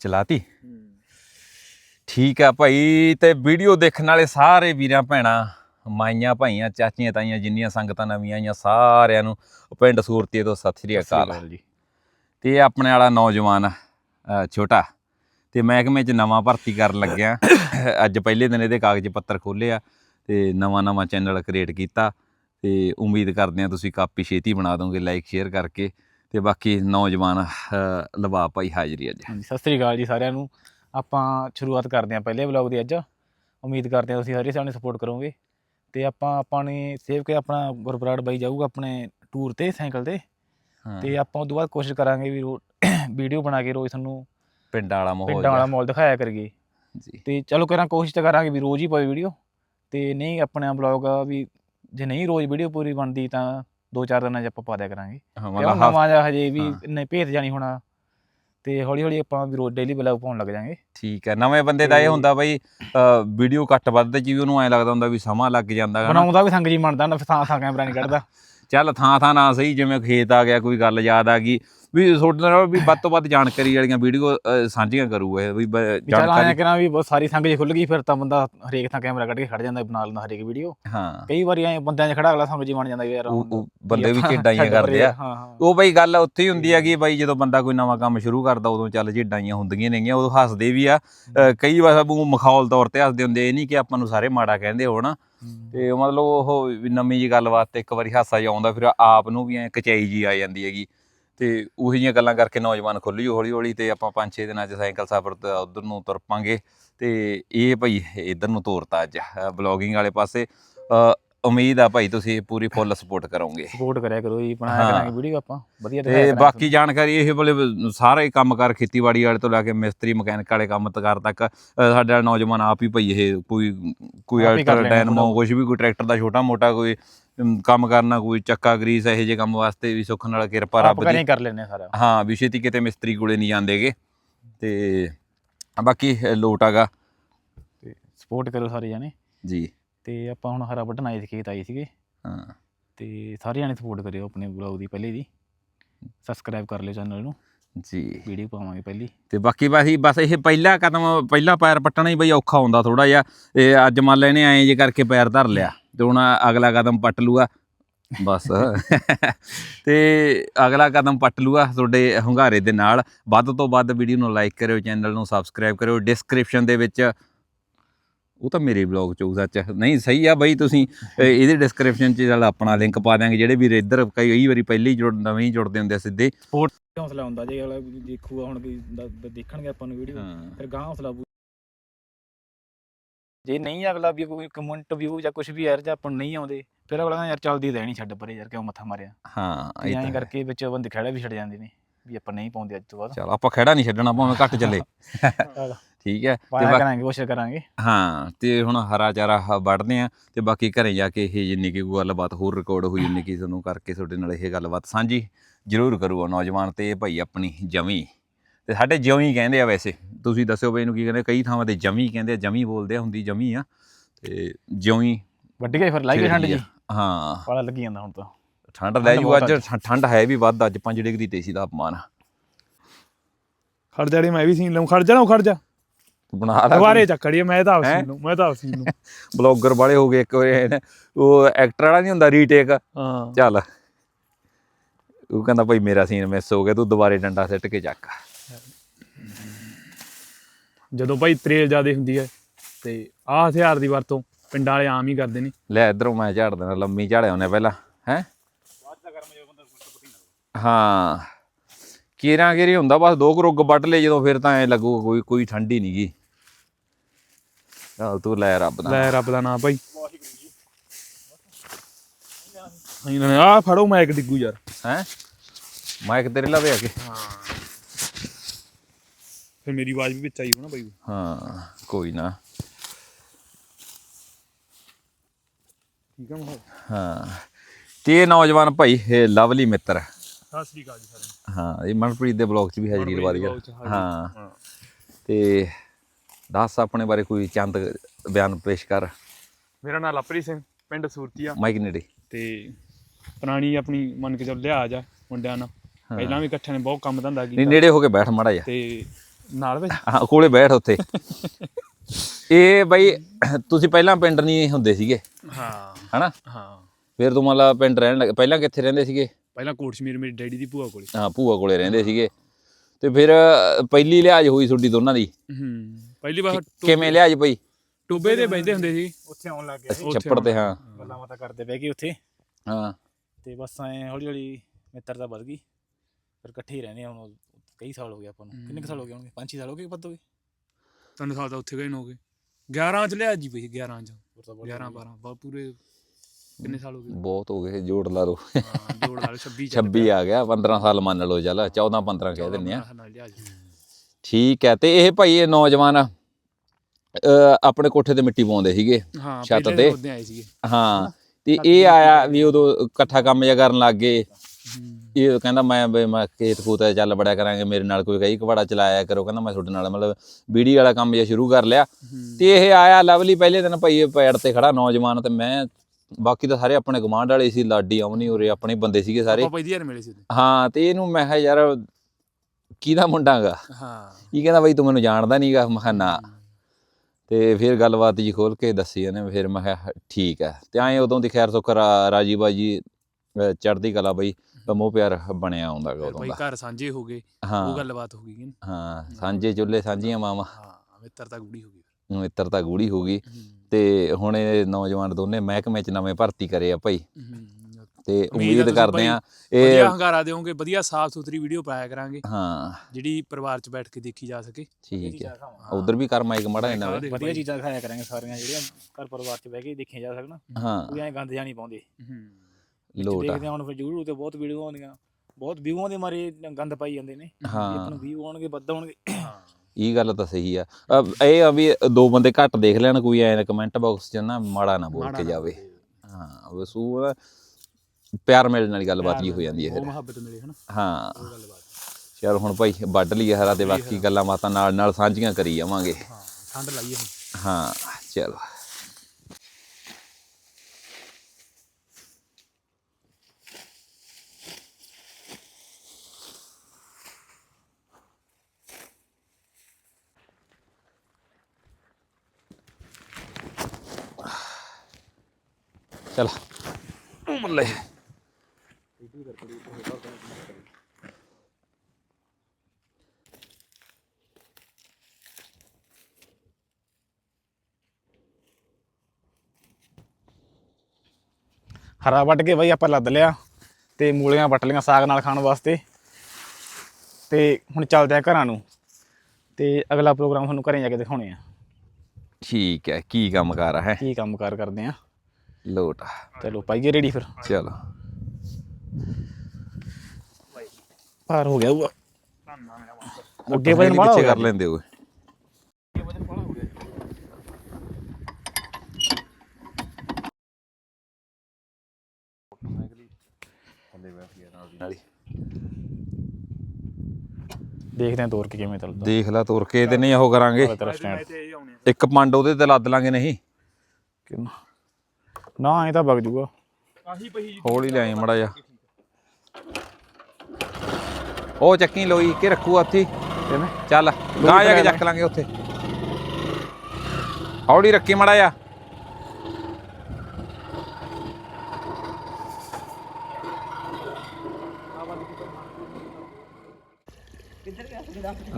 ਚਲਾਤੀ। ਠੀਕ ਆ ਭਾਈ ਤੇ ਵੀਡੀਓ ਦੇਖਣ ਵਾਲੇ ਸਾਰੇ ਵੀਰਾਂ ਭੈਣਾਂ ਮਾਈਆਂ ਭਾਈਆਂ ਚਾਚੀਆਂ ਤਾਈਆਂ ਜਿੰਨੀਆਂ ਸੰਗਤਾਂ ਨਵੀਆਂ ਆਈਆਂ ਸਾਰਿਆਂ ਨੂੰ ਪਿੰਡ ਸੂਰਤੀ ਤੋਂ ਸਤਿ ਸ੍ਰੀ ਅਕਾਲ। ਜੀ। ਤੇ ਇਹ ਆਪਣੇ ਵਾਲਾ ਨੌਜਵਾਨ ਛੋਟਾ ਤੇ ਮਹਿਕਮੇ 'ਚ ਨਵਾਂ ਭਰਤੀ ਕਰਨ ਲੱਗਿਆ। ਅੱਜ ਪਹਿਲੇ ਦਿਨ ਇਹਦੇ ਕਾਗਜ਼ ਪੱਤਰ ਖੋਲ੍ਹੇ ਆ ਤੇ ਨਵਾਂ ਨਵਾਂ ਚੈਨਲ ਕ੍ਰੀਏਟ ਕੀਤਾ ਤੇ ਉਮੀਦ ਕਰਦੇ ਆ ਤੁਸੀਂ ਕਾਪੀ ਛੇਤੀ ਬਣਾ ਦੋਗੇ ਲਾਈਕ ਸ਼ੇਅਰ ਕਰਕੇ। ਤੇ ਬਾਕੀ ਨੌਜਵਾਨ ਲਵਾ ਭਾਈ ਹਾਜ਼ਰੀ ਅੱਜ। ਹਾਂਜੀ ਸਤਿ ਸ੍ਰੀ ਅਕਾਲ ਜੀ ਸਾਰਿਆਂ ਨੂੰ। ਆਪਾਂ ਸ਼ੁਰੂਆਤ ਕਰਦੇ ਹਾਂ ਪਹਿਲੇ ਵਲੌਗ ਦੀ ਅੱਜ। ਉਮੀਦ ਕਰਦੇ ਹਾਂ ਤੁਸੀਂ ਸਾਰੇ ਸਾਨੂੰ ਸਪੋਰਟ ਕਰੋਗੇ। ਤੇ ਆਪਾਂ ਆਪਾਂ ਨੇ ਸੇਵ ਕੇ ਆਪਣਾ ਗੁਰਬਰਾੜ ਬਾਈ ਜਾਊਗਾ ਆਪਣੇ ਟੂਰ ਤੇ ਸਾਈਕਲ ਤੇ। ਤੇ ਆਪਾਂ ਉਸ ਤੋਂ ਬਾਅਦ ਕੋਸ਼ਿਸ਼ ਕਰਾਂਗੇ ਵੀ ਵੀਡੀਓ ਬਣਾ ਕੇ ਰੋਜ਼ ਤੁਹਾਨੂੰ ਪਿੰਡਾਂ ਵਾਲਾ ਮਾਹੌਲ ਪਿੰਡਾਂ ਵਾਲਾ। ਮਾਹੌਲ ਦਿਖਾਇਆ ਕਰੀਏ। ਜੀ। ਤੇ ਚਲੋ ਕਰਾਂ ਕੋਸ਼ਿਸ਼ ਤਾਂ ਕਰਾਂਗੇ ਵੀ ਰੋਜ਼ ਹੀ ਪਾਏ ਵੀਡੀਓ। ਤੇ ਨਹੀਂ ਆਪਣਾ ਵਲੌਗ ਵੀ ਜੇ ਨਹੀਂ ਰੋਜ਼ ਵੀਡੀਓ ਪੂਰੀ ਬਣਦੀ ਤਾਂ ਦੋ ਚਾਰ ਦਿਨਾਂ 'ਚ ਆਪਾਂ ਪਾ ਦਿਆ ਕਰਾਂਗੇ। ਹਾਂ, ਮਤਲਬ ਹਫ਼- ਨਵਾਂ ਜਿਹਾ ਹਜੇ ਵੀ ਹਾਂ। ਇੰਨੇ ਭੇਤ ਜਾਣੀ ਹੋਣਾ। ਤੇ ਹੌਲੀ ਹੌਲੀ ਆਪਾਂ ਵੀ ਰੋਜ਼ ਡੇਲੀ ਵਲੌਗ ਪਾਉਣ ਲੱਗ ਜਾਾਂਗੇ। ਠੀਕ ਹੈ ਨਵੇਂ ਬੰਦੇ ਦਾ ਇਹ ਤੇ- ਹੁੰਦਾ ਬਈ ਵੀਡੀਓ ਘੱਟ ਵੱਧ ਚ ਵੀ ਉਹਨੂੰ ਐ ਲੱਗਦਾ ਹੁੰਦਾ ਵੀ ਸਮਾਂ ਲੱਗ ਜਾਂਦਾ ਗਾ ਨਾ। ਬਣਾਉਂਦਾ ਵੀ ਸੰਗ ਜੀ ਮੰਨਦਾ ਨਾ ਥਾਂ ਥਾਂ ਕੈਮਰਾ ਨਹੀਂ ਕੱਢਦਾ। ਚੱਲ ਥਾਂ ਥਾਂ ਨਾ ਸਹੀ ਜਿਵੇਂ ਖੇਤ ਆ ਗਿਆ ਕੋਈ ਗੱਲ ਯਾਦ ਆ ਗਈ। ਵੀ ਤੁਹਾਡੇ ਨਾਲ ਵੀ ਵੱਧ ਤੋਂ ਵੱਧ ਜਾਣਕਾਰੀ ਵਾਲੀਆਂ ਵੀਡੀਓ ਸਾਂਝੀਆਂ ਕਰੂਗਾ ਵੀ ਜਾਣਕਾਰੀ ਕਰਾਂ ਵੀ ਬਹੁਤ ਸਾਰੀ ਸੰਗ ਜੀ ਖੁੱਲ ਗਈ ਫਿਰ ਤਾਂ ਬੰਦਾ ਹਰੇਕ ਥਾਂ ਕੈਮਰਾ ਕੱਢ ਕੇ ਖੜ ਜਾਂਦਾ ਬਣਾ ਲੈਂਦਾ ਹਰੇਕ ਵੀਡੀਓ। ਹਾਂ। ਕਈ ਵਾਰੀ ਐ ਬੰਦਿਆਂ 'ਚ ਖੜਾ ਅਗਲਾ ਸੰਗ ਜੀ ਬਣ ਜਾਂਦਾ ਯਾਰ ਬੰਦੇ ਵੀ ਛੱਡ ਕਰਦੇ ਆ। ਹਾਂ ਹਾਂ। ਉਹ ਬਈ ਗੱਲ ਉੱਥੇ ਹੀ ਹੁੰਦੀ ਹੈਗੀ ਬਈ ਜਦੋਂ ਬੰਦਾ ਕੋਈ ਨਵਾਂ ਕੰਮ ਸ਼ੁਰੂ ਕਰਦਾ ਉਦੋਂ ਚੱਲ ਝੇਡਾਈਆਂ ਹੁੰਦੀਆਂ ਨੇਗੀਆਂ ਉਦੋਂ ਹੱਸਦੇ ਵੀ ਆ। ਕਈ ਵਾਰ ਉਹ ਮਖੌਲ ਤੌਰ ਤੇ ਹੱਸਦੇ ਹੁੰਦੇ ਇਹ ਨਹੀਂ ਕਿ ਆਪਾਂ ਨੂੰ ਸਾਰੇ ਮਾੜਾ ਕਹਿੰਦੇ ਹੋਣ। ਤੇ ਮਤਲਬ ਉਹ ਨਵੀਂ ਜੀ ਗੱਲਬਾਤ ਤੇ ਇੱਕ ਵਾਰੀ ਹਾਸਾ ਜਿਹਾ ਆਉਂਦਾ ਫਿਰ ਆਪ ਨੂੰ ਵੀ ਐ ਕਚਾਈ ਜੀ ਆ ਜਾਂਦੀ ਹੈਗੀ। ਤੇ ਉਹੀ ਜਿਹੀਆਂ ਗੱਲਾਂ ਕਰਕੇ ਨੌਜਵਾਨ ਖੁੱਲੀ ਹੌਲੀ ਹੌਲੀ ਤੇ ਆਪਾਂ ਪੰਜ ਛੇ ਦਿਨਾਂ 'ਚ ਸਾਈਕਲ ਸਫ਼ਰ ਤੇ ਉਧਰ ਨੂੰ ਤੁਰ ਪਾਂਗੇ ਤੇ ਇਹ ਭਾਈ ਇਧਰ ਨੂੰ ਤੋਰਤਾ ਅੱਜ ਬਲੌਗਿੰਗ ਵਾਲੇ ਪਾਸੇ। ਉਮੀਦ ਆ ਭਾਈ ਤੁਸੀਂ ਪੂਰੀ ਫੁੱਲ ਸਪੋਰਟ ਕਰੋਗੇ। ਸਪੋਰਟ ਕਰਿਆ ਕਰੋ ਜੀ ਬਣਾਇਆ। ਕਰਾਂਗੇ ਵੀਡੀਓ ਆਪਾਂ। ਵਧੀਆ ਤੇ ਬਾਕੀ ਜਾਣਕਾਰੀ ਇਹ ਬਲੇ ਸਾਰੇ ਕੰਮ ਕਰ ਖੇਤੀਬਾੜੀ ਵਾਲੇ ਤੋਂ ਲੈ ਕੇ ਮਿਸਤਰੀ ਮਕੈਨਿਕ ਵਾਲੇ ਕੰਮ ਤਕਾਰ ਤੱਕ ਸਾਡੇ ਨੌਜਵਾਨ ਆਪ ਹੀ ਭਈ ਇਹ ਕੋਈ ਕੋਈ ਅਲਟਰ ਮਤਲਬ। ਕੁਝ ਵੀ ਕੋਈ ਟਰੈਕਟਰ ਦਾ ਛੋਟਾ ਮੋਟਾ ਕੋਈ ਕੰਮ ਕਰਨਾ ਕੋਈ ਚੱਕਾ ਗਰੀਸ ਇਹੋ ਜਿਹੇ ਕੰਮ ਵਾਸਤੇ ਵੀ ਸੁੱਖ ਨਾਲ ਕਿਰਪਾ ਰੱਬ ਦੀ। ਹੀ ਕਰ ਲੈਨੇ ਸਾਰਾ। ਹਾਂ ਵੀ ਛੇਤੀ ਕਿਤੇ ਮਿਸਤਰੀ ਕੋਲੇ ਨਹੀਂ ਜਾਂਦੇਗੇ। ਤੇ ਬਾਕੀ ਲੋਟ ਹੈਗਾ ਤੇ ਸਪੋਰਟ ਕਰੋ ਸਾਰੇ ਜਾਣੇ। ਜੀ। ਤੇ ਆਪਾਂ ਹੁਣ ਹਰਾ ਵੱਢਣ ਆਏ ਸੀ ਖੇਤ ਆਏ ਸੀਗੇ। ਹਾਂ। ਤੇ ਸਾਰੇ ਜਾਣੇ ਸਪੋਰਟ ਕਰਿਓ ਆਪਣੇ ਬਲੌਗ ਦੀ ਪਹਿਲੇ ਦੀ। ਸਬਸਕ੍ਰਾਈਬ ਕਰ ਲਿਓ ਚੈਨਲ ਨੂੰ। ਜੀ। ਵੀਡੀਓ ਪਾਵਾਂਗੇ ਪਹਿਲੀ। ਤੇ ਬਾਕੀ ਬਸ ਹੀ ਬਸ ਇਹ ਪਹਿਲਾ ਕਦਮ ਪਹਿਲਾ ਪੈਰ ਪੱਟਣਾ ਹੀ ਬਈ ਔਖਾ ਹੁੰਦਾ ਥੋੜਾ ਜਿਹਾ। ਇਹ ਅੱਜ ਮੰਨ ਲੈਨੇ ਐਂ ਜੇ ਕਰਕੇ ਪੈਰ ਧਰ ਲਿਆ ਤੇ ਹੁਣ ਅਗਲਾ ਕਦਮ ਪੱਟ ਲੂਗਾ। ਬਸ। ਤੇ ਅਗਲਾ ਕਦਮ ਪੱਟ ਲੂਗਾ ਤੁਹਾਡੇ ਹੁੰਗਾਰੇ ਦੇ ਨਾਲ। ਵੱਧ ਤੋਂ ਵੱਧ ਵੀਡੀਓ ਨੂੰ ਲਾਈਕ ਕਰਿਓ ਚੈਨਲ ਨੂੰ ਸਬਸਕ੍ਰਾਈਬ ਕਰਿਓ। ਡਿਸਕ੍ਰਿਪਸ਼ਨ ਦੇ ਵਿੱਚ ਉਹ ਤਾਂ ਮੇਰੇ ਬਲੌਗ ਚ ਸੱਚ ਨਹੀਂ ਸਹੀ ਆ ਬਈ ਤੁਸੀਂ ਇਹਦੇ ਡਿਸਕ੍ਰਿਪਸ਼ਨ ਚ ਚੱਲ ਆਪਣਾ ਲਿੰਕ ਪਾ ਦਿਆਂਗੇ ਜਿਹੜੇ ਵੀਰ ਇੱਧਰ ਕਈ ਵਾਰੀ ਪਹਿਲੇ ਜੁੜ ਨਵੇਂ ਹੀ ਜੁੜਦੇ ਹੁੰਦੇ ਆ ਸਿੱਧੇ। ਹੌਸਲਾ ਹੁੰਦਾ ਜੇ ਅਗਲਾ ਦੇਖੂਗਾ ਹੁਣ ਵੀ ਦੇਖਣਗੇ ਆਪਾਂ ਨੂੰ ਵੀਡੀਓ ਫਿਰ ਗਾਂ ਹੌਸਲਾ ਜੇ ਨਹੀਂ ਅਗਲਾ ਵੀ ਕੋਈ ਕਮੈਂਟ ਵਿਊ ਜਾਂ ਕੁਝ ਵੀ ਯਾਰ ਜਾਂ ਆਪਾਂ ਨਹੀਂ ਆਉਂਦੇ ਫਿਰ ਅਗਲਾ ਯਾਰ ਚੱਲਦੀ ਰਹਿਣੀ ਛੱਡ ਪਰੇ ਯਾਰ ਕਿਉਂ ਮੱਥਾ ਮਾਰਿਆ? ਹਾਂ ਇਹ ਤਾਂ। ਕਰਕੇ ਵਿੱਚ ਬੰਦੇ ਖੜਾ ਵੀ ਛੱਡ ਜਾਂਦੇ ਨੇ ਵੀ ਆਪਾਂ ਨਹੀਂ ਪਾਉਂਦੇ ਅੱਜ ਤੋਂ ਬਾਅਦ। ਚਲ ਆਪਾਂ ਖੜਾ ਨਹੀਂ ਛੱਡਣਾ ਭਾਵੇਂ ਘੱਟ ਚਲੋ। ਠੀਕ ਹੈ ਤੇ ਪਾਇਆ ਬਾ- ਕਰਾਂਗੇ ਕੋਸ਼ਿਸ਼ ਕਰਾਂਗੇ। ਹਾਂ ਤੇ ਹੁਣ ਹਰਾ ਚਾਰਾ ਹ- ਵੱਢਦੇ ਆ ਤੇ ਬਾਕੀ ਘਰੇ ਜਾ ਕੇ ਇਹ ਜਿੰਨੀ ਕੀ ਗੱਲਬਾਤ ਹੋਰ ਰਿਕਾਰਡ ਹੋਈ ਜਿੰਨੀ ਕੀ ਤੁਹਾਨੂੰ ਕਰਕੇ ਤੁਹਾਡੇ ਨਾਲ ਇਹ ਗੱਲਬਾਤ ਸਾਂਝੀ ਜ਼ਰੂਰ ਕਰੂਗਾ ਨੌਜਵਾਨ ਤੇ ਇਹ ਭਾਈ ਆਪਣੀ ਜਮੀ। ਤੇ ਸਾਡੇ ਜਮੀ ਕਹਿੰਦੇ ਆ ਵੈਸੇ ਤੁਸੀਂ ਦੱਸਿਓ ਬਈ ਇਹਨੂੰ ਕੀ ਕਹਿੰਦੇ ਕਈ ਥਾਵਾਂ ਤੇ ਜਮੀ ਕਹਿੰਦੇ ਆ ਜਮੀ ਬੋਲਦੇ ਆ ਹੁੰਦੀ ਜਮੀ ਆ ਤੇ ਜਮੀ ਵੱਢ ਗਏ ਫਿਰ ਲਾਈਏ ਠੰਡ ਜੀ? ਹਾਂ। ਪਾਲਾ ਲੱਗੀ ਜਾਂਦਾ ਹੁਣ ਤਾਂ। ਠੰਡ ਲੈ ਜੂ ਬਹੁਤ ਅੱਜ ਠ- ਠੰਡ ਹੈ ਵੀ ਵੱਧ ਅੱਜ 5 ਡਿਗਰੀ ਤੇ ਸੀ ਤਾਪਮਾਨ ਖੜ ਜਾੜੀ ਮੈਂ ਵੀ ਸੀਨ ਲਊਂ ਖੜ ਜਾਣਾ ਖੜ ਜਾ। ਬਣਾ ਲੈ ਦੁਬਾਰੇ ਚੱਕੜੀ ਮੈਂ ਤਾਂ ਆਪ ਲਊਂ ਮੈਂ ਤਾਂ ਆਪ ਲਊਂ। ਬਲੌਗਰ ਵਾਲੇ ਹੋ ਗਏ ਇੱਕ ਵਾਰੀ ਨਾ, ਉਹ ਐਕਟਰ ਵਾਲਾ ਨਹੀਂ ਹੁੰਦਾ ਰੀਟੇਕ ਹਾਂ। ਚੱਲ। ਉਹ ਕਹਿੰਦਾ ਭਾਈ ਮੇਰਾ ਸੀਨ ਮਿਸ ਹੋ ਗਿਆ ਤੂੰ ਦੁਬਾਰੇ ਡੰਡਾ ਸਿੱਟ ਕੇ ਚੱਕ। ਜਦੋਂ ਭਾਈ ਤਰੇਲ ਜ਼ਿਆਦੇ ਹੁੰਦੀ ਹੈ ਤੇ ਆਹ ਹਥਿਆਰ ਦੀ ਵਰਤੋਂ ਪਿੰਡਾਂ ਵਾਲੇ ਆਮ ਹੀ ਕਰਦੇ ਨੇ। ਲੈ ਇਧਰੋਂ ਮੈਂ ਝਾੜ ਦੇਣਾ ਲੰਮੀ ਝਾੜਿਆ ਉਹਨੇ ਪਹਿਲਾਂ ਹੈ? ਹਾਂ। ਕੀਰਾਂ ਕੀਰੀ ਹੁੰਦਾ ਬਸ ਦੋ ਕੁ ਰੁੱਗ ਵੱਢ ਲਏ ਜਦੋਂ ਫਿਰ ਤਾਂ ਐ ਲੱਗੂ ਕੋਈ ਕੋਈ ਠੰਡੀ ਨਹੀਂ ਗੀ ਚੱਲ ਤੂੰ ਲੈ ਰੱਬ ਦਾ ਲੈ ਰੱਬ ਦਾ ਨਾਮ ਭਾਈ ਇਹਨਾਂ ਨੇ ਆਹ ਫੜੋ ਮੈਂ ਇੱਕ ਡਿੱਗੂ ਯਾਰ। ਹੈ? ਮਾਈਕ ਤੇਰੇ ਲਵੇ ਆ ਕੇ। ਫਿਰ ਮੇਰੀ ਆਵਾਜ਼ ਵੀ ਵਿੱਚ ਆਈ ਹੋ ਨਾ ਬਾਈ। ਹਾਂ ਕੋਈ ਨਾ। ਠੀਕ ਆ ਹਾਂ। ਤੇ ਨੌਜਵਾਨ ਭਾਈ ਇਹ ਲਵਲੀ ਮਿੱਤਰ। ਸਤਿ ਸ੍ਰੀ ਅਕਾਲ ਜੀ ਸਾਰਿਆਂ ਹਾਂ ਇਹ ਮਨਪ੍ਰੀਤ ਦੇ ਬਲੌਗ 'ਚ ਵੀ ਹਾਜ਼ਰੀ ਲਵਾ ਦੀ ਮਨਪ੍ਰੀਤ ਦੇ vlog 'ਚ ਹਾਜ਼ਰੀ, ਹਾਂ। ਹਾਂ। ਤੇ ਦੱਸ ਆਪਣੇ ਬਾਰੇ ਕੋਈ ਚੰਦ ਬਿਆਨ ਪੇਸ਼ ਕਰ। ਮੇਰਾ ਨਾਮ ਲਵਪ੍ਰੀਤ ਸਿੰਘ ਪਿੰਡ ਸੂਰਤੀਆ। ਮਾਈਕ ਨੇੜੇ। ਤੇ ਪੁਰਾਣੀ ਆਪਣੀ ਮੰਨ ਕੇ ਚੱਲ ਲਿਹਾਜ਼ ਆ ਮੁੰਡਿਆਂ ਨਾਲ। ਪਹਿਲਾਂ ਵੀ ਇਕੱਠਿਆਂ ਨੇ ਬਹੁਤ ਕੰਮ ਧੰਦਾ ਨਹੀਂ ਕੀਤਾ। ਨੇੜੇ ਹੋ ਕੇ ਬੈਠ ਮੜਾ ਜਾ ਤੇ ਨਾਲ ਵਿੱਚ ਹਾਂ ਕੋਲੇ ਬੈਠ ਉੱਥੇ। ਇਹ ਬਈ ਤੁਸੀਂ ਪਹਿਲਾਂ ਪਿੰਡ ਨਹੀਂ ਹੁੰਦੇ ਸੀਗੇ। ਹਾਂ। ਹਨਾ? ਹਾਂ। ਫਿਰ ਤੂੰ ਮਤਲਬ ਪਿੰਡ ਰਹਿਣ ਲੱਗੇ ਪਹਿਲਾਂ ਕਿੱਥੇ ਰਹਿੰਦੇ ਸੀਗੇ? ਪਹਿਲਾਂ ਕੋਟਸ਼ਮੀਰ ਮੇਰੇ ਡੈਡੀ ਦੀ ਭੂਆ ਕੋਲੇ। ਹਾਂ ਭੂਆ ਕੋਲੇ ਰਹਿੰਦੇ ਸੀਗੇ। ਤੇ ਫਿਰ ਪਹਿਲੀ ਲਿਹਾਜ਼ ਹੋਈ ਤੁਹਾਡੀ ਦੋਨਾਂ ਦੀ। ਹੂੰ। ਪਹਿਲੀ ਵਾਰ ਕਿਵੇਂ ਲਿਹਾਜ਼ ਪਈ ਟੋਬੇ ਦੇ ਬੈਠਦੇ ਹੁੰਦੇ ਸੀ। ਉੱਥੇ ਆਉਣ ਲੱਗ ਗਏ। ਛੱਪੜ ਤੇ ਹਾਂ। ਗੱਲਾਂ ਬਾਤਾਂ ਕਰਦੇ ਬਹਿ ਗਏ ਉੱਥੇ। ਹਾਂ। ਤੇ ਬਸ ਐ ਹੌਲੀ ਹੌਲੀ ਮਿੱਤਰਤਾ ਵੱਧ ਗਈ। ਫਿਰ ਇਕੱਠੇ ਹੀ ਰਹਿੰਦੇ ਹੁਣ ਕਈ ਸਾਲ ਹੋ ਗਏ ਆਪਾਂ ਨੂੰ। ਕਿੰਨੇ ਸਾਲ ਹੋ ਗਏ ਹੋਣਗੇ? 5-6 ਸਾਲ ਹੋ ਗਏ ਵੱਧ ਹੋ ਗਏ। ਤਿੰਨ ਸਾਲ ਤਾਂ ਉੱਥੇ ਗਏ ਹੋ ਗਏ। 11 ਚ ਲਿਆ ਜੀ ਬਈ 11 ਚ। ਫਿਰ ਤਾਂ ਬਹੁਤ 11 12 ਬਹੁਤ ਪੂਰੇ ਕਿੰਨੇ ਸਾਲ ਹੋ ਗਏ? ਬਹੁਤ ਹੋ ਗਏ ਜੋੜ ਲਾ ਦੋ ਹਾਂ ਜੋੜ ਨਾਲ 26 ਚ 26 ਆ ਗਿਆ 15 ਸਾਲ ਮੰਨ ਲਓ ਚੱਲ 14 15 ਕਹਿ ਦਿੰਨੇ ਆ ਲਿਆ ਜੀ। ਠੀਕ ਹੈ ਤੇ ਇਹ ਭਾਈ ਇਹ ਨੌਜਵਾਨ ਆਪਣੇ ਕੋਠੇ ਤੇ ਮਿੱਟੀ ਪਾਉਂਦੇ ਸੀਗੇ ਛੱਤ ਤੇ। ਹਾਂ ਤੇ ਇਹ ਆਇਆ ਵੀ ਉਦੋਂ ਇਕੱਠਾ ਕੰਮ ਜਿਹਾ ਕਰਨ ਲੱਗ ਗਏ। ਇਹ ਕਹਿੰਦਾ ਮੈਂ ਬਈ ਮੈਂ ਖੇਤ ਖੂਤ ਚੱਲ ਬੜਿਆ ਕਰਾਂਗੇ ਮੇਰੇ ਨਾਲ ਕੋਈ ਕਈ ਕਵਾੜਾ ਚਲਾਇਆ ਕਰੋ ਕਹਿੰਦਾ ਮੈਂ ਤੁਹਾਡੇ ਨਾਲ ਮਤਲਬ ਬੀੜੀ ਵਾਲਾ ਕੰਮ ਜਿਹਾ ਸ਼ੁਰੂ ਕਰ ਲਿਆ। ਤੇ ਇਹ ਆਇਆ ਲਵਲੀ ਪਹਿਲੇ ਦਿਨ ਭਾਈ ਇਹ ਪੈੜ ਤੇ ਖੜਾ ਨੌਜਵਾਨ ਤੇ ਮੈਂ ਬਾਕੀ ਤਾਂ ਸਾਰੇ ਆਪਣੇ ਗਮਾਂਡ ਵਾਲੇ ਸੀ ਲਾਡੀ ਆਉਣੀ ਉਰੇ ਆਪਣੇ ਬੰਦੇ ਸੀਗੇ ਸਾਰੇ ਮਿਲੇ ਸੀ। ਹਾਂ ਤੇ ਇਹਨੂੰ ਮੈਂ ਕਿਹਾ ਯਾਰ ਕਿਹਦਾ ਮੁੰਡਾਗਾ ਹਾਂ। ਇਹ ਕਹਿੰਦਾ ਬਈ ਤੂੰ ਮੈਨੂੰ ਜਾਣਦਾ ਨਹੀਂਗਾ ਮੈਂ ਕਿਹਾ ਨਾ। ਤੇ ਫਿਰ ਗੱਲਬਾਤ ਜੀ ਖੋਲ ਕੇ ਦੱਸੀ ਇਹਨੇ ਫਿਰ ਮੈਂ ਕਿਹਾ ਠੀਕ ਹੈ। ਤੇ ਐਂ ਉਦੋਂ ਦੀ ਖੈਰ ਸੁੱਖ ਰਾਜੀ ਬਾਜੀ ਅਹ ਚੜ੍ਹਦੀ ਕਲਾ ਬਈ ਮੋਹ ਪਿਆਰ ਬਣਿਆ ਆਉਂਦਾ ਗਾ ਉਦੋਂ ਬਈ ਦਾ। ਘਰ ਸਾਂਝੇ ਹੋ ਗਏ ਉਹ ਗੱਲਬਾਤ ਹੋ ਗਈ ਹਾਂ ਸਾਂਝੇ ਚੁੱਲ੍ਹੇ ਸਾਂਝੀਆਂ ਮਾਵਾਂ। ਹਾਂ ਮਿੱਤਰਤਾ ਗੂੜੀ ਹੋ ਗਈ ਮਿੱਤਰਤਾ ਗੂੜੀ ਹੋ ਗਈ। ਤੇ ਹੁਣ ਇਹ ਨੌਜਵਾਨ ਦੋਨੇ ਮਹਿਕਮੇ ਚ ਨਵੇਂ ਭਰਤੀ ਕਰੇ ਆ ਭਾਈ। ਤੇ ਉਮੀਦ ਕਰਦੇ ਆ ਇਹ ਵਧੀਆ ਹੰਗਾਰਾ ਦਿਓਗੇ ਵਧੀਆ ਸਾਫ਼ ਸੁਥਰੀ ਵੀਡੀਓ ਪਾਇਆ ਕਰਾਂਗੇ। ਹਾਂ। ਜਿਹੜੀ ਪਰਿਵਾਰ ਚ ਬੈਠ ਕੇ ਦੇਖੀ ਜਾ ਸਕੇ। ਠੀਕ ਹੈ। ਉਧਰ ਵੀ ਕਰ ਮਾਈਕ ਮੜਾ ਇਹਨਾਂ ਦੇਖ ਵਧੀਆ। ਚੀਜ਼ਾਂ ਦਿਖਾਇਆ ਕਰਾਂਗੇ ਸਾਰੀਆਂ ਜਿਹੜੀਆਂ ਘਰ ਪਰਿਵਾਰ 'ਚ ਬਹਿ ਕੇ ਦੇਖੀਆਂ ਜਾ ਸਕਣ। ਹਾਂ। ਕੋਈ ਐਂ ਗੰਦ ਜਾਣੀ ਪਾਉਂਦੇ। ਹੂੰ। ਲੋਟ ਆ। ਦੇਖਦੇ ਹੁਣ ਫਿਰ YouTube ਤੇ ਬਹੁਤ ਵੀਡੀਓ ਆਉਂਦੀਆਂ। ਬਹੁਤ ਵਿਊਆਂ ਦੇ ਮਾਰੇ ਗੰਦ ਪਾਈ ਜਾਂਦੇ ਨੇ। ਹਾਂ। ਵਿਊ ਆਉਣਗੇ ਵੱਧ ਆਉਣਗੇ। ਇਹ ਗੱਲ ਤਾਂ ਸਹੀ ਆ। ਇਹ ਆ ਵੀ ਦੋ ਬੰਦੇ ਘੱਟ ਦੇਖ ਲੈਣ ਕੋਈ ਐ ਕਮੈਂਟ ਬਾਕਸ 'ਚ ਨਾ ਮਾੜਾ ਨਾ ਬੋਲ ਕੇ ਜਾਵੇ। ਹਾਂ ਨਾ ਪਿਆਰ ਮਿਲਣ ਵਾਲੀ ਗੱਲਬਾਤ ਜੀ ਹੋ ਜਾਂਦੀ ਹੈ ਉਹ ਫਿਰ। ਮੁਹੱਬਤ ਮਿਲੇ ਹਨਾ? ਹਾਂ। ਉਹ ਗੱਲਬਾਤ। ਚਲ ਹੁਣ ਭਾਈ ਵੱਢ ਲਈਏ ਹਰਾ ਤੇ ਬਾਕੀ ਗੱਲਾਂ ਬਾਤਾਂ ਨਾਲ ਨਾਲ ਸਾਂਝੀਆਂ ਕਰੀ ਜਾਵਾਂਗੇ। ਹਾਂ ਠੰਡ ਲਾਈਏ ਹੁਣ। ਹਾਂ ਚਲੋ। ਚਲ। ਮੱਲੇ। ਹਰਾ ਵੱਢ ਕੇ ਬਈ ਆਪਾਂ ਲੱਦ ਲਿਆ ਤੇ ਮੂਲੀਆਂ ਵੱਟ ਲੀਆਂ ਸਾਗ ਨਾਲ ਖਾਣ ਵਾਸਤੇ। ਤੇ ਹੁਣ ਚੱਲਦੇ ਆ ਘਰਾਂ ਨੂੰ ਤੇ ਅਗਲਾ ਪ੍ਰੋਗਰਾਮ ਤੁਹਾਨੂੰ ਘਰੇ ਜਾ ਕੇ ਦਿਖਾਉਣੇ ਆ। ਠੀਕ ਹੈ ਕੀ ਕੰਮ ਕਰ ਹੈ? ਕੀ ਕੰਮਕਾਰ ਕਰਦੇ ਆ। ਲੋਟ ਚਲੋ ਪਾਈਏ ਰੈਡੀ ਫਿਰ। ਚਲੋ। ਪਾਰ ਹੋ ਗਿਆ ਉਹ ਅੱਗੇ ਵਜਨ ਵਾਲਾ ਹੋ ਦੇਖਦੇ ਆ ਤੋਰ ਕੇ ਕਿਵੇਂ ਚੱਲਦਾ। ਦੇਖ ਲੈ ਤੁਰ ਕੇ ਤੇ ਨਹੀਂ ਉਹ ਕਰਾਂਗੇ। ਤੇਰਾ ਸਟੈਂਡ ਤੇ ਇਹ ਆਉਣੇ ਇੱਕ ਪੰਡ ਉਹਦੇ ਤੇ ਲੱਦ ਲਾਂਗੇ ਨਹੀਂ। ਕਿੰਨਾ? ਨਾ ਐ ਤਾਂ ਵਗ ਜੂਗਾ। ਆਹੀ ਹੌਲੀ ਲਿਆਈ ਮੜਾ ਜਾ ਉਹ ਚੱਕੀ ਲੋਈ ਕੇ ਰੱਖੂ ਕਿਵੇਂ? ਚੱਲ ਗਾਂ ਜਾ ਕੇ ਚੱਕ ਲਾਂਗੇ ਉੱਥੇ। ਹੌਲੀ ਰੱਖੀ ਮੜਾ ਜਾ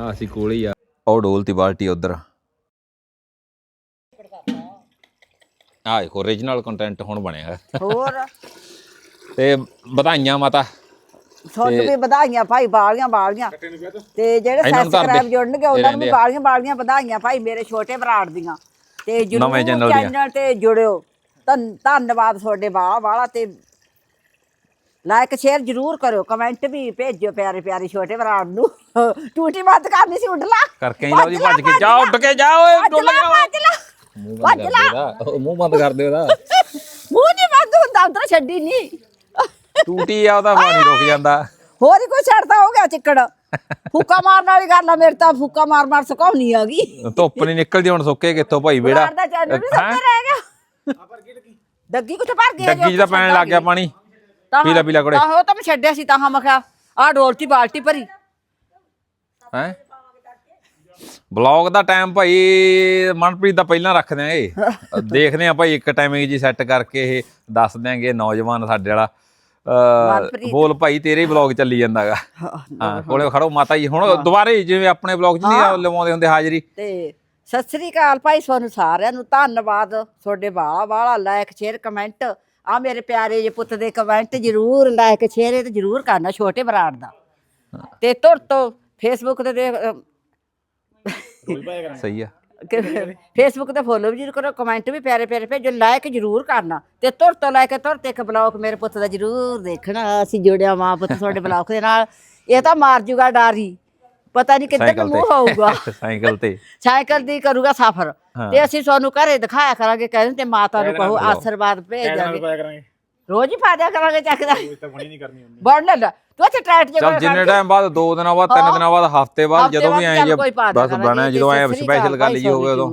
ਆ ਅਸੀਂ ਕੋਲੇ ਹੀ ਆ ਉਹ ਡੋਲਤੀ ਬਾਲਟੀ ਉਧਰ ਆ ਇੱਕ ਓਰੀਜਨਲ ਕੰਟੈਂਟ ਹੁਣ ਬਣਿਆ। ਹੋਰ ਤੇ ਵਧਾਈਆਂ ਮਾਤਾ ਤੁਹਾਨੂੰ ਵੀ ਵਧਾਈਆਂ ਭਾਈ ਬਾਲੀਆਂ ਬਾਲੀਆਂ ਤੇ ਜਿਹੜੇ। ਸਬਸਕ੍ਰਾਈਬ ਜੁੜਨਗੇ ਉਹਨਾਂ ਨੂੰ ਵੀ। ਬਾਲੀਆਂ ਬਾਲੀਆਂ ਵਧਾਈਆਂ ਭਾਈ ਮੇਰੇ ਛੋਟੇ ਬਰਾੜ ਦੀਆਂ ਤੇ ਜਰੂਰ। ਚੈਨਲ ਤੇ ਜੁੜਿਓ ਧੰਨ- ਧੰਨਵਾਦ ਤੁਹਾਡੇ ਵਾਲਾ ਵਾਲਾ ਤੇ ਲਾਈਕ ਸ਼ੇਅਰ ਜਰੂਰ ਕਰਿਓ ਕਮੈਂਟ ਵੀ ਭੇਜਿਓ ਪਿਆਰੇ ਪਿਆਰੇ ਛੋਟੇ ਬਰਾੜ ਨੂੰ ਟੂਟੀ ਬੰਦ ਕਰਨੀ ਸੀ ਉੱਡ ਲਾ। ਕਰਕੇ ਹੀ ਲਓ ਜੀ ਭੱਜ ਕੇ। ਜਾ ਉੱਡ ਕੇ ਜਾ ਓਏ ਭੱਜ ਲਾ ਭੱਜ ਲਾ ਮੂੰਹ ਬੰਦ ਕਰ ਦੇ ਉਹਦਾ ਉਹ ਮੂੰਹ ਬੰਦ ਕਰ ਦੇ ਉਹਦਾ ਮੂੰਹ ਨਹੀਂ ਬੰਦ ਹੁੰਦਾ ਉਧਰ ਛੱਡੀ ਨਹੀਂ ਟੂਟੀ ਆ ਉਹਦਾ ਪਾਣੀ ਰੁਕ ਜਾਂਦਾ। ਹੋਰ ਹੀ ਕੋਈ ਛੱਡਦਾ ਹੋ ਗਿਆ ਚਿੱਕੜ। ਫੂਕਾ ਮਾਰਨ ਵਾਲੀ ਗੱਲ ਆ ਮੇਰੇ ਤਾਂ ਫੂਕਾ ਮਾਰ ਮਾਰ ਸੁਕਾਉਣੀ ਆ ਗਈ। ਧੁੱਪ ਨਹੀਂ ਨਿਕਲਦੀ ਹੁਣ ਸੁੱਕੇ ਕਿੱਥੋਂ ਭਾਈ ਬੇੜਾ ਬਰਾੜ ਦਾ ਚੈਨਲ ਵੀ ਰਹਿ ਗਿਆ। ਡੱਗੀ ਕਿੱਥੇ ਭਰ ਗਿਆ ਡੱਗੀ 'ਚ ਤਾਂ ਪੈਣ ਲੱਗ ਗਿਆ ਪਾਣੀ। ਪੀਲਾ ਪੀਲਾ ਕੋੜੇ। ਆਹੋ ਤਾਂ ਮੈਂ ਛੱਡਿਆ ਸੀ ਤਾਂ ਹਾਂ ਮੈਂ ਕਿਹਾ ਆ ਡੋਲਤੀ ਬਾਲਟੀ ਭਰੀ। ਹੈ? ਬਲੌਗ ਦਾ ਟਾਈਮ ਭਾਈ ਮਨਪ੍ਰੀਤ ਦਾ ਪਹਿਲਾਂ ਰੱਖ ਦਿਆਂਗੇ। ਦੇਖਦੇ ਆ ਭਾਈ ਇੱਕ ਟਾਈਮਿੰਗ ਜੀ ਸੈੱਟ ਕਰਕੇ ਇਹ ਦੱਸ ਦਿਆਂਗੇ ਨੌਜਵਾਨ ਸਾਡੇ ਵਾਲਾ। ਬੋਲ ਭਾਈ ਤੇਰੇ ਬਲੌਗ ਚੱਲੀ ਜਾਂਦਾਗਾ। ਹਾਂ ਕੋਲੇ ਖੜੋ ਮਾਤਾ ਜੀ ਹੁਣ ਦੁਬਾਰੇ ਜਿਵੇਂ ਆਪਣੇ ਬਲੌਗ 'ਚ ਨਹੀਂ ਲਵਾਉਂਦੇ ਹੁੰਦੇ ਹਾਜ਼ਰੀ। ਤੇ ਸਤਿ ਸ੍ਰੀ ਅਕਾਲ ਭਾਈ ਤੁਹਾਨੂੰ ਸਾਰਿਆਂ ਨੂੰ ਧੰਨਵਾਦ। ਤੁਹਾਡੇ ਵਾਲਾ ਵਾਲਾ ਲਾਇਕ ਸ਼ੇਅਰ ਕਮੈਂਟ ਆ ਮੇਰੇ ਪਿਆਰੇ ਜੇ ਪੁੱਤ ਦੇ ਕਮੈਂਟ ਜਰੂਰ ਲਾਇਕ ਸ਼ੇਅਰ ਤੇ ਜਰੂਰ ਕਰਨਾ ਛੋਟੇ ਬਰਾੜ ਦਾ। ਤੇ ਤੁਰ ਤੋਂ ਫੇਸਬੁੱਕ ਤੇ ਦੇਖ ਸਹੀ ਆ। ਫੇਸਬੁੱਕ ਤੇ ਫੋਲੋ ਵੀ ਜਰੂਰ ਕਰੋ ਕਮੈਂਟ ਵੀ ਪਿਆਰੇ ਪਿਆਰੇ ਭੇਜੋ ਲਾਇਕ ਜਰੂਰ ਕਰਨਾ ਤੇ ਤੁਰ ਤੋਂ ਲੈ ਕੇ ਤੁਰ ਤੇ ਇੱਕ ਬਲੌਗ ਮੇਰੇ ਪੁੱਤ ਦਾ ਜਰੂਰ ਦੇਖਣਾ ਅਸੀਂ ਜੁੜਿਆ ਮਾਂ ਪੁੱਤ ਤੁਹਾਡੇ ਬਲੌਗ ਦੇ ਨਾਲ। ਇਹ ਤਾਂ ਮਾਰ ਜੂਗਾ ਡਾਰੀ ਪਤਾ ਨਹੀਂ ਕਿੱਧਰ ਨੂੰ ਮੂੰਹ ਹੋਊਗਾ। ਤੇ ਸਾਈਕਲ ਤੇ। ਸਾਈਕਲ ਦੀ ਕਰੂਗਾ ਸਫ਼ਰ ਹਾਂ। ਤੇ ਅਸੀਂ ਤੁਹਾਨੂੰ ਘਰੇ ਦਿਖਾਇਆ ਕਰਾਂਗੇ ਕਹਿੰਦੇ ਤੇ ਮਾਤਾ ਨੂੰ ਕਹੋ ਆਸ਼ੀਰਵਾਦ ਭੇਜ ਦਾਂਗੇ ਕਰਾਂਗੇ। ਰੋਜ਼ ਹੀ ਪਾ ਦਿਆ ਕਰਾਂਗੇ ਚੱਕਦਾ। ਤਾਂ ਬਣੀ ਨਹੀਂ ਕਰਨੀ ਹੁੰਦੀ। ਬੜ ਲੈ ਲੈ ਤੂੰ ਇੱਥੇ ਟਾਈਟ ਜੇ ਚਲ ਜਿੰਨੇ ਟਾਈਮ ਬਾਅਦ ਦੋ ਦਿਨਾਂ ਬਾਅਦ ਤਿੰਨ ਦਿਨਾਂ ਬਾਅਦ ਹਫ਼ਤੇ ਬਾਅਦ ਜਦੋਂ ਵੀ ਆਏ ਜੇ ਬਸ। ਬਣਾ ਜਦੋਂ ਆਏ ਸਪੈਸ਼ਲ ਗੱਲ ਜੀ ਹੋਵੇ ਉਦੋਂ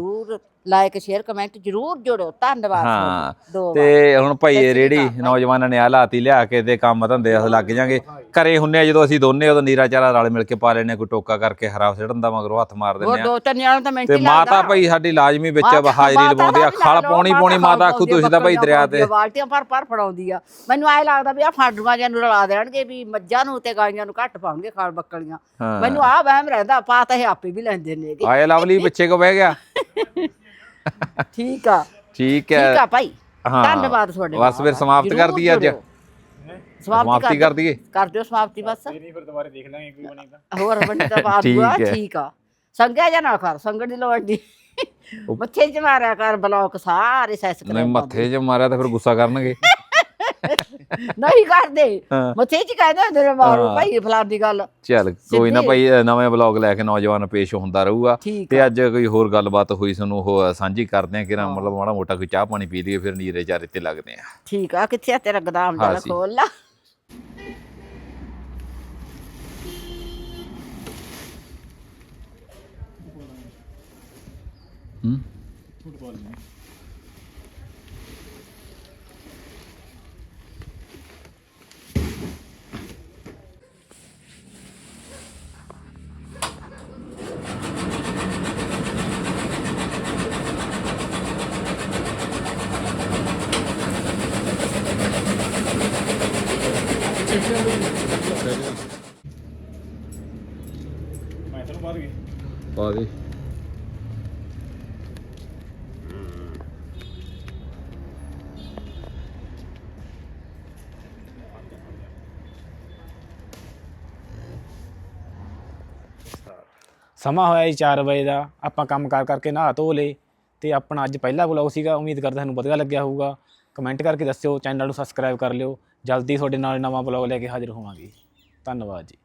ਲਾਈਕ ਸ਼ੇਅਰ ਕਮੈਂਟ ਜਰੂਰ ਜੋੜੋ ਧੰਨਵਾਦ ਹਾਂ ਤੁਹਾਨੂੰ। ਦੋ ਵਾਰ। ਤੇ ਹੁਣ ਭਾਈ ਰੇੜੀ। ਨੌਜਵਾਨਾਂ ਨੇ ਆ ਲਾਤੀ ਲਿਆ ਕੇ ਤੇ ਕੰਮ ਧੰਦੇ ਅਸ ਲੱਗ ਜਾਾਂਗੇ ਘਰੇ ਹੁੰਨੇ ਆ ਜਦੋਂ ਅਸੀਂ ਦੋਨੇ ਉਦੋਂ ਨੀਰਾ ਚਾਰਾ ਰਲ ਮਿਲ ਕੇ ਪਾ ਲੈਨੇ ਕੋਈ ਟੋਕਾ ਕਰਕੇ ਹਰਾ ਸਿੜਨ ਦਾ ਮਗਰੋਂ ਹੱਥ ਮਾਰ ਦਿੰਦੇ ਆ ਦੋ ਤਿੰਨ ਜਣਾਂ ਤਾਂ ਮਿੰਟ ਤੇ ਮਾਤਾ। ਭਾਈ ਸਾਡੀ ਲਾਜ਼ਮੀ ਵਿੱਚ ਮਾਤਾ- ਹਾਜ਼ਰੀ ਲਵਾਉਂਦੇ ਆ ਖਲ ਪਾਉਣੀ ਮਾਤਾ ਪਾਉਣੀ ਮਾਤਾ ਆਖੂ ਤੁਸੀਂ ਤਾਂ ਭਾਈ ਦਰਿਆ ਆ, ਤੇ ਬਾਲਟੀਆਂ ਭਰ ਭਰ ਫੜਾਉਂਦੀ ਆ ਮੈਨੂੰ ਐ ਲੱਗਦਾ ਵੀ ਆ ਫਾਂਡੂਆਂ ਜਾਂ ਨੂੰ ਰਲਾ ਦੇਣਗੇ ਵੀ ਮੱਝਾਂ ਨੂੰ ਤੇ ਗਾਈਆਂ ਨੂੰ ਘੱਟ ਪਾਉਣਗੇ ਖਾਲ ਬੱਕਲੀਆਂ ਹਾਂ। ਮੈਨੂੰ ਆ ਵਹਿਮ ਰਹਿੰਦਾ ਪਾ ਤਾਂ ਇਹ ਆਪੇ ਵੀ ਲੈਂਦੇ ਨੇਗੇ ਆਏ ਲਵਲੀ ਪਿੱਛੇ ਕੋ ਬਹਿ ਗਿਆ ਠੀਕ ਆ। ਠੀਕ ਠੀਕ ਹੈ ਆ ਭਾਈ। ਹਾਂ। ਧੰਨਵਾਦ ਤੁਹਾਡੇ ਬਸ ਫਿਰ। ਸਮਾਪਤ ਕਰ ਦਈਏ ਅੱਜ? ਸਮਾਪਤੀ ਕਰ ਦਈਏ ਕਰ ਦਿਓ ਸਮਾਪਤੀ ਬਸ। ਨਹੀਂ ਫਿਰ ਦੁਬਾਰੇ ਦੇਖ ਲਾਂਗੇ ਕੋਈ ਬਣੀ ਤਾਂ। ਹੋਰ ਬਣੀ ਤਾਂ ਬਾਤ ਠੀਕ ਦੂਆ ਹੈ। ਠੀਕ ਆ। ਸੰਗਿਆ ਜਾਂ ਨਾ ਕਰ ਸੰਗਣ ਦੀ ਲੋੜ ਨਹੀਂ। ਮੱਥੇ ਚ ਮਾਰਿਆ ਕਰ ਬਲੌਕ ਸਾਰੇ ਸੈਸ ਕਰ ਨਹੀਂ ਮੱਥੇ 'ਚ ਮਾਰਿਆ ਤਾਂ ਫਿਰ ਗੁੱਸਾ ਕਰਨਗੇ। ਨਹੀਂ ਕਰਦੇ। ਹਾਂ। ਮੱਥੇ ਚ ਕਹਿੰਦੇ ਹੁੰਦੇ ਨੇ ਮਾਰੋ ਹਾਂ। ਭਾਈ ਫਲਾਣ ਦੀ ਗੱਲ ਚੱਲ ਕੋਈ ਨਾ ਸਿੱਧੀ- ਭਾਈ ਅ, ਨਵੇਂ ਬਲੌਗ ਲੈ ਕੇ ਨੌਜਵਾਨ ਪੇਸ਼ ਹੁੰਦਾ ਰਹੂਗਾ। ਠੀਕ ਤੇ ਅੱਜ ਕੋਈ ਹੋਰ ਗੱਲਬਾਤ ਹੋਈ ਸਾਨੂੰ ਉਹ ਸਾਂਝੀ ਕਰਦੇ ਆ ਕਿ ਨਾ ਮਤਲਬ ਮਾੜਾ ਮੋਟਾ ਕੋਈ ਚਾਹ ਪਾਣੀ ਪੀ ਲਈਏ ਫਿਰ ਨੀਰੇ ਚਾਰੇ ਤੇ ਲੱਗਦੇ ਆ ਠੀਕ ਆ ਕਿੱਥੇ ਆ ਤੇਰਾ ਗਦਾਮ ਹਾਂ ਸੀ। ਖੋਲ ਲਾ। ਹੂੰ? ਮੈਂ ਤੁਹਾਨੂੰ ਬਾਅਦ ਗਈ ਪਾ ਦੇ ਸਮਾਂ ਹੋਇਆ ਜੀ 4 ਵਜੇ ਦਾ, ਆਪਾਂ ਕੰਮ ਕਾਰ ਕਰਕੇ ਨਹਾ ਧੋ ਲਏ ਤੇ ਆਪਣਾ ਅੱਜ ਪਹਿਲਾ ਵਲੌਗ ਸੀਗਾ, ਉਮੀਦ ਕਰਦਾ ਤੁਹਾਨੂੰ ਵਧੀਆ ਲੱਗਿਆ ਹੋਊਗਾ। ਕਮੈਂਟ ਕਰਕੇ ਦੱਸਿਓ ਚੈਨਲ ਨੂੰ ਸਬਸਕ੍ਰਾਈਬ ਕਰ ਲਿਓ। ਜਲਦੀ ਤੁਹਾਡੇ ਨਾਲ ਨਵਾਂ ਵਲੌਗ ਲੈ ਕੇ ਹਾਜ਼ਰ ਹੋਵਾਂਗੇ। ਧੰਨਵਾਦ ਜੀ।